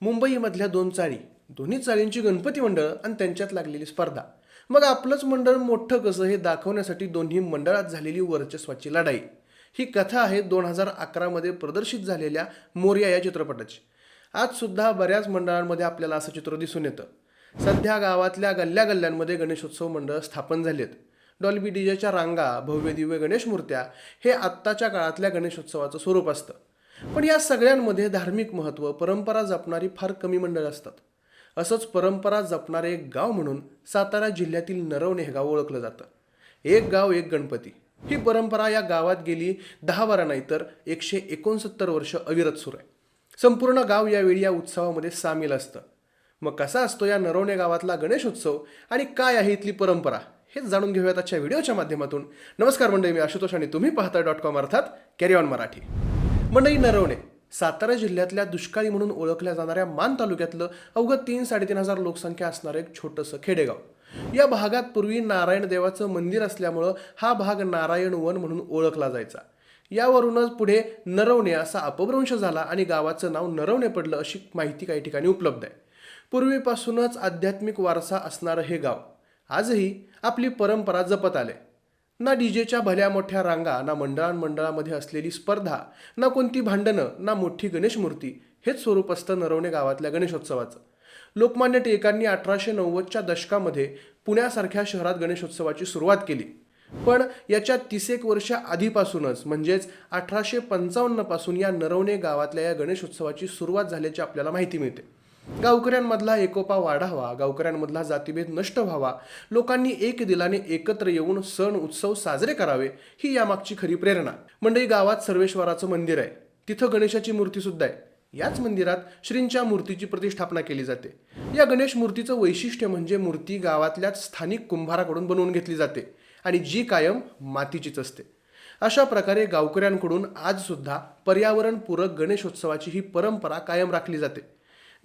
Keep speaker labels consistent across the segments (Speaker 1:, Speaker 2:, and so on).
Speaker 1: मुंबईमधल्या दोन चाळी. दोन्ही चाळींची गणपती मंडळ आणि त्यांच्यात लागलेली स्पर्धा. मग आपलंच मंडळ मोठं कसं हे दाखवण्यासाठी दोन्ही मंडळात झालेली वर्चस्वाची लढाई. ही कथा आहे दोन हजार अकरामध्ये प्रदर्शित झालेल्या मोर्या या चित्रपटाची. आज सुद्धा बऱ्याच मंडळांमध्ये आपल्याला असं चित्र दिसून येतं. सध्या गावातल्या गल्ल्या गल्ल्यांमध्ये गणेशोत्सव मंडळ स्थापन झालेत. डॉल्बी डीजेच्या रांगा भव्य दिव्य गणेश मूर्त्या हे आत्ताच्या काळातल्या गणेशोत्सवाचं स्वरूप असतं. पण या सगळ्यांमध्ये धार्मिक महत्त्व परंपरा जपणारी फार कमी मंडळ असतात. असंच परंपरा जपणारे एक गाव म्हणून सातारा जिल्ह्यातील नरवणे हे गाव ओळखलं जातं. एक गाव एक गणपती. ही परंपरा या गावात गेली दहा बारा नाही तर एकशे एकोणसत्तर वर्ष अविरत सुरू आहे. संपूर्ण गाव यावेळी या उत्सवामध्ये सामील असतं. मग कसा असतो या नरवणे गावातला गणेशोत्सव आणि काय आहे इथली परंपरा हेच जाणून घेऊयात आजच्या व्हिडिओच्या माध्यमातून. नमस्कार मंडळी मी आशुतोष आणि तुम्ही पाहता डॉट कॉम अर्थात कॅरी ऑन मराठी. मंडई नरवणे सातारा जिल्ह्यातल्या दुष्काळी म्हणून ओळखल्या जाणाऱ्या मान तालुक्यातलं अवघं तीन साडेतीन हजार लोकसंख्या असणारं एक छोटंसं खेडेगाव. या भागात पूर्वी नारायण देवाचं मंदिर असल्यामुळं हा भाग नारायण वन म्हणून ओळखला जायचा. यावरूनच पुढे नरवणे असा अपभ्रंश झाला आणि गावाचं नाव नरवणे पडलं अशी माहिती काही ठिकाणी उपलब्ध आहे. पूर्वीपासूनच आध्यात्मिक वारसा असणारं हे गाव. आजही आपली परंपरा जपत आले ना डीजेच्या भल्या मोठ्या रांगा ना मंडळांमंडळामध्ये असलेली स्पर्धा ना कोणती भांडणं ना मोठी गणेश मूर्ती हेच स्वरूप असतं नरवणे गावातल्या गणेशोत्सवाचं. लोकमान्य टिळकांनी अठराशे नव्वदच्या दशकामध्ये पुण्यासारख्या शहरात गणेशोत्सवाची सुरुवात केली. पण याच्या तीसेक वर्ष आधीपासूनच म्हणजेच अठराशे पंचावन्नपासून या नरवणे गावातल्या या गणेशोत्सवाची सुरुवात झाल्याची आपल्याला माहिती मिळते. गावकऱ्यांमधला एकोपा वाढावा गावकऱ्यांमधला जातीभेद नष्ट व्हावा लोकांनी एक दिलाने एकत्र येऊन सण उत्सव साजरे करावे ही यामागची खरी प्रेरणा. मंडई गावात सर्वेश्वराचं मंदिर आहे. तिथं गणेशाची मूर्ती सुद्धा आहे. याच मंदिरात श्रींच्या मूर्तीची प्रतिष्ठापना केली जाते. या गणेश मूर्तीचं वैशिष्ट्य म्हणजे मूर्ती गावातल्याच स्थानिक कुंभाराकडून बनवून घेतली जाते आणि जी कायम मातीचीच असते. अशा प्रकारे गावकऱ्यांकडून आज सुद्धा पर्यावरणपूरक गणेशोत्सवाची ही परंपरा कायम राखली जाते.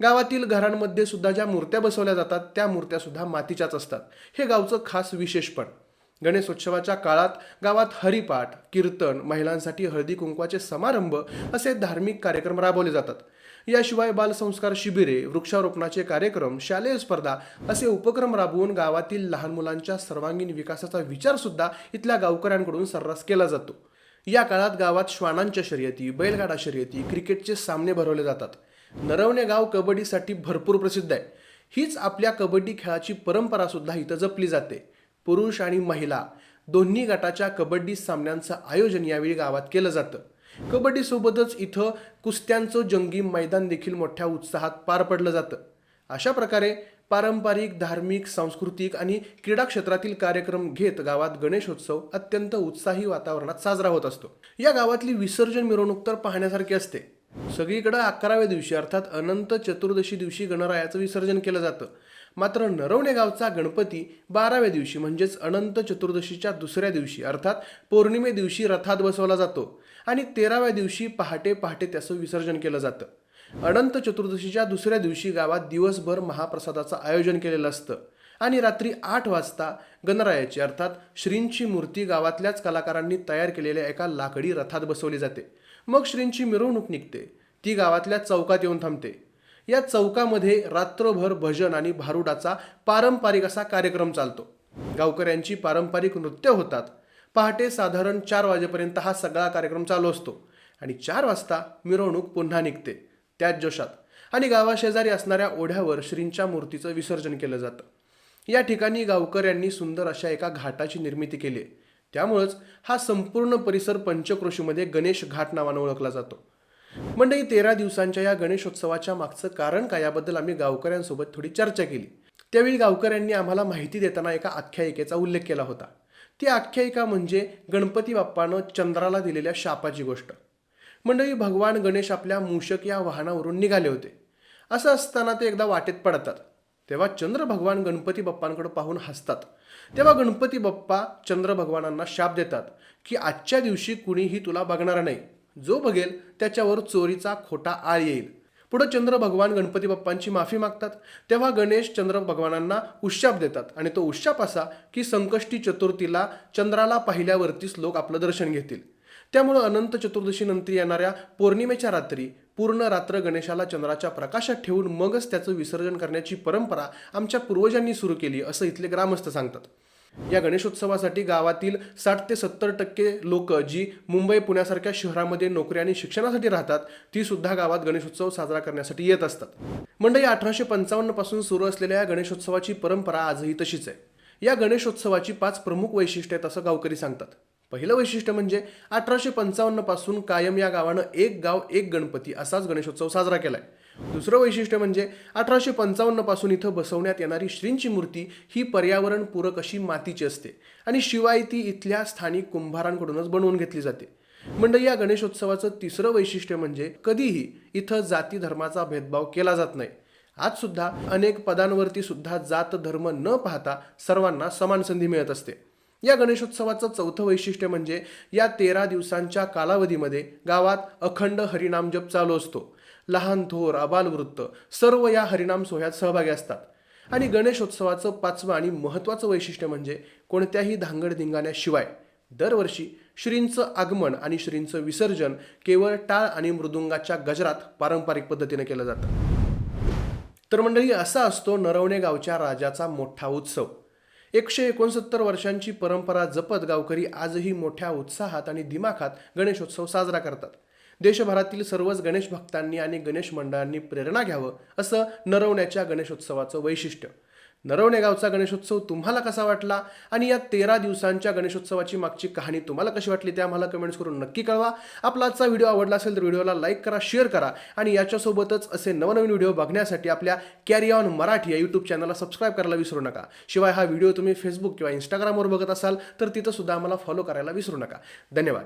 Speaker 1: गावातील घरांमध्ये सुद्धा ज्या मूर्त्या बसवल्या जातात त्या मूर्त्या सुद्धा मातीच्याच असतात. हे गावचं खास विशेषपण गणेशोत्सवाच्या काळात गावात हरिपाठ कीर्तन महिलांसाठी हळदी कुंकवाचे समारंभ असे धार्मिक कार्यक्रम राबवले जातात. याशिवाय बालसंस्कार शिबिरे वृक्षारोपणाचे कार्यक्रम शालेय स्पर्धा असे उपक्रम राबवून गावातील लहान मुलांच्या सर्वांगीण विकासाचा विचार सुद्धा इथल्या गावकऱ्यांकडून सर्रास केला जातो. या काळात गावात श्वानांच्या शर्यती बैलगाडा शर्यती क्रिकेटचे सामने भरवले जातात. नरवणे गाव कबड्डीसाठी भरपूर प्रसिद्ध आहे. हीच आपल्या कबड्डी खेळाची परंपरासुद्धा इथं जपली जाते. पुरुष आणि महिला दोन्ही गटाच्या कबड्डी सामन्यांचं आयोजन यावेळी गावात केलं जातं. कबड्डीसोबतच इथं कुस्त्यांचं जंगी मैदान देखील मोठ्या उत्साहात पार पडलं जातं. अशा प्रकारे पारंपरिक धार्मिक सांस्कृतिक आणि क्रीडा क्षेत्रातील कार्यक्रम घेत गावात गणेशोत्सव अत्यंत उत्साही वातावरणात साजरा होत असतो. या गावातली विसर्जन मिरवणूक तर पाहण्यासारखी असते. सगळीकडं अकराव्या दिवशी अर्थात अनंत चतुर्दशी दिवशी गणरायाचं विसर्जन केलं जातं. मात्र नरवणे गावचा गणपती बाराव्या दिवशी म्हणजेच अनंत चतुर्दशीच्या दुसऱ्या दिवशी अर्थात पौर्णिमे दिवशी रथात बसवला जातो आणि तेराव्या दिवशी पहाटे पहाटे त्याचं विसर्जन केलं जातं. अनंत चतुर्दशीच्या दुसऱ्या दिवशी गावात दिवसभर महाप्रसादाचं आयोजन केलेलं असतं. आणि रात्री आठ वाजता गणरायाची अर्थात श्रींची मूर्ती गावातल्याच कलाकारांनी तयार केलेल्या एका लाकडी रथात बसवली जाते. मग श्रींची मिरवणूक निघते. ती गावातल्या चौकात येऊन थांबते. या चौकामध्ये रात्रभर भजन आणि भारुडाचा पारंपरिक असा कार्यक्रम चालतो. गावकऱ्यांची पारंपरिक नृत्य होतात. पहाटे साधारण चार वाजेपर्यंत हा सगळा कार्यक्रम चालू असतो. आणि चार वाजता मिरवणूक पुन्हा निघते. त्याच जोशात. आणि गावाशेजारी असणाऱ्या ओढ्यावर श्रींच्या मूर्तीचं विसर्जन केलं जातं. या ठिकाणी गावकऱ्यांनी सुंदर अशा एका घाटाची निर्मिती केली. आहे त्यामुळंच हा संपूर्ण परिसर पंचक्रोशीमध्ये गणेश घाट नावानं ओळखला जातो. मंडळी तेरा दिवसांच्या या गणेशोत्सवाच्या मागचं कारण काय याबद्दल आम्ही गावकऱ्यांसोबत थोडी चर्चा केली. त्यावेळी गावकऱ्यांनी आम्हाला माहिती देताना एका आख्यायिकेचा उल्लेख केला होता. ती आख्यायिका म्हणजे गणपती बाप्पानं चंद्राला दिलेल्या शापाची गोष्ट. मंडळी भगवान गणेश आपल्या मूषक या वाहनावरून निघाले होते. असं असताना ते एकदा वाटेत पडतात. तेव्हा चंद्र भगवान गणपती बाप्पांकडे पाहून हसतात. तेव्हा गणपती बाप्पा चंद्र भगवानांना शाप देतात की आजच्या दिवशी कुणीही तुला बघणार नाही. जो बघेल त्याच्यावर चोरीचा खोटा आळ येईल. पुढं चंद्र भगवान गणपती बाप्पांची माफी मागतात. तेव्हा गणेश चंद्र भगवानांना उशाप देतात आणि तो उशाप असा की संकष्टी चतुर्थीला चंद्राला पाहिल्यावरतीच लोक आपलं दर्शन घेतील. त्यामुळं अनंत चतुर्दशीनंतर येणाऱ्या पौर्णिमेच्या रात्री पूर्ण रात्र गणेशाला चंद्राच्या प्रकाशात ठेवून मगच त्याचं विसर्जन करण्याची परंपरा आमच्या पूर्वजांनी सुरू केली असं इथले ग्रामस्थ सांगतात. या गणेशोत्सवासाठी गावातील साठ ते सत्तर टक्के लोक जी मुंबई पुण्यासारख्या शहरामध्ये नोकरी आणि शिक्षणासाठी राहतात ती सुद्धा गावात गणेशोत्सव साजरा करण्यासाठी येत असतात. मंडळी अठराशे पंचावन्नपासून सुरू असलेल्या या गणेशोत्सवाची परंपरा आजही तशीच आहे. या गणेशोत्सवाची पाच प्रमुख वैशिष्ट्य आहेत असं गावकरी सांगतात. पहिलं वैशिष्ट्य म्हणजे अठराशे पंचावन्नपासून कायम या गावानं एक गाव एक गणपती असाच गणेशोत्सव साजरा केलाय. दुसरं वैशिष्ट्य म्हणजे अठराशे पंचावन्नपासून इथं बसवण्यात येणारी श्रींची मूर्ती ही पर्यावरणपूरक अशी मातीची असते आणि शिवाय ती इथल्या स्थानिक कुंभारांकडूनच बनवून घेतली जाते. म्हणजे या गणेशोत्सवाचं तिसरं वैशिष्ट्य म्हणजे कधीही इथं जाती धर्माचा भेदभाव केला जात नाही. आज सुद्धा अनेक पदांवरती सुद्धा जात धर्म न पाहता सर्वांना समान संधी मिळत असते. या गणेशोत्सवाचं चौथं वैशिष्ट्य म्हणजे या तेरा दिवसांच्या कालावधीमध्ये गावात अखंड हरिनाम जप चालू असतो. लहान थोर अबालवृत्त सर्व या हरिनाम सोहळ्यात सहभागी असतात. आणि गणेशोत्सवाचं पाचवं आणि महत्त्वाचं वैशिष्ट्य म्हणजे कोणत्याही धांगडधिंगाण्याशिवाय दरवर्षी श्रींचं आगमन आणि श्रींचं विसर्जन केवळ टाळ आणि मृदुंगाच्या गजरात पारंपरिक पद्धतीने केलं जातं. तर मंडळी असा असतो नरवणे गावच्या राजाचा मोठा उत्सव. एकशे एकोणसत्तर वर्षांची परंपरा जपत गावकरी आजही मोठ्या उत्साहात आणि दिमाखात गणेशोत्सव साजरा करतात. देशभरातील सर्वच गणेश भक्तांनी आणि गणेश मंडळांनी प्रेरणा घ्यावं असं नरवण्याच्या गणेशोत्सवाचं वैशिष्ट्य. नरवणे गावचा गणेशोत्सव तुम्हाला कसा वाटला? आणि या तेरा दिवसांच्या गणेशोत्सवाची मागची कहाणी तुम्हाला कशी वाटली ते आम्हाला कमेंट्स करून नक्की कळवा. आपला आजचा व्हिडिओ आवडला असेल तर व्हिडिओला लाईक करा शेअर करा आणि याच्यासोबतच असे नवनवीन व्हिडिओ बघण्यासाठी आपल्या कॅरी ऑन मराठी या यूट्यूब चॅनलला सबस्क्राईब करायला विसरू नका. शिवाय हा व्हिडिओ तुम्ही फेसबुक किंवा इंस्टाग्रामवर बघत असाल तर तिथंसुद्धा आम्हाला फॉलो करायला विसरू नका. धन्यवाद.